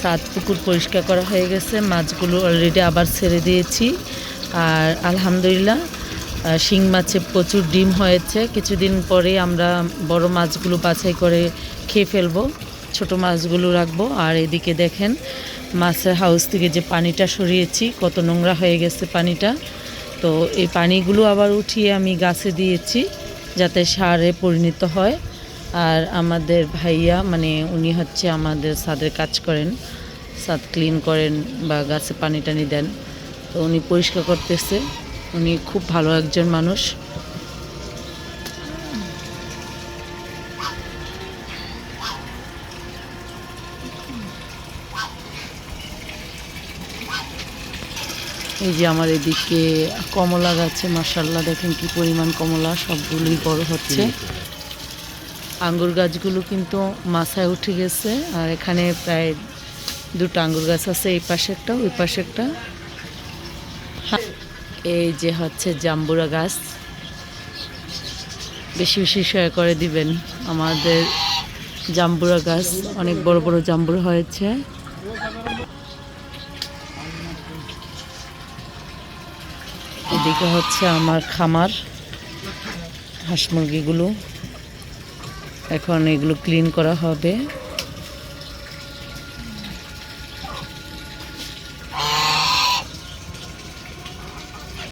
সাত পুকুর পরিষ্কার করা হয়ে গেছে। মাছগুলো অলরেডি আবার ছেড়ে দিয়েছি। আর আলহামদুলিল্লাহ শিং মাছে প্রচুর ডিম হয়েছে। কিছুদিন পরে আমরা বড় মাছগুলো বাছাই করে খেয়ে ফেলব। ছোট মাছগুলো রাখব। আর এদিকে দেখেন, মাছের হাউস থেকে যে পানিটা সরিয়েছি, কত নোংরা হয়ে গেছে পানিটা। তো এই পানিগুলো আবার উঠিয়ে আমি গাছে দিয়েছি, যাতে সারে পরিণত হয়। আর আমাদের ভাইয়া মানে উনি হচ্ছে আমাদের ছাদের কাজ করেন ছাদ ক্লিন করেন বা গাছে পানি টানি দেন। তো উনি পরিষ্কার করতেছে। উনি খুব ভালো একজন মানুষ। এই যে আমার এদিকে কমলা গাছে মাসাল্লাহ দেখেন কি পরিমাণ কমলা, সবগুলোই বড় হচ্ছে। আঙ্গুর গাছগুলো কিন্তু মাথায় উঠে গেছে, আর এখানে প্রায় দুটো আঙ্গুর গাছ আছে, এই পাশে একটা, ওই পাশে একটা। এই যে হচ্ছে জাম্বুরা গাছ, বেশি বেশি শেয়ার করে দিবেন। আমাদের জাম্বুরা গাছ, অনেক বড় বড় জাম্বুরা হয়েছে। এদিকে হচ্ছে আমার খামার, হাঁস মুরগিগুলো। এখন এগুলো ক্লিন করা হবে।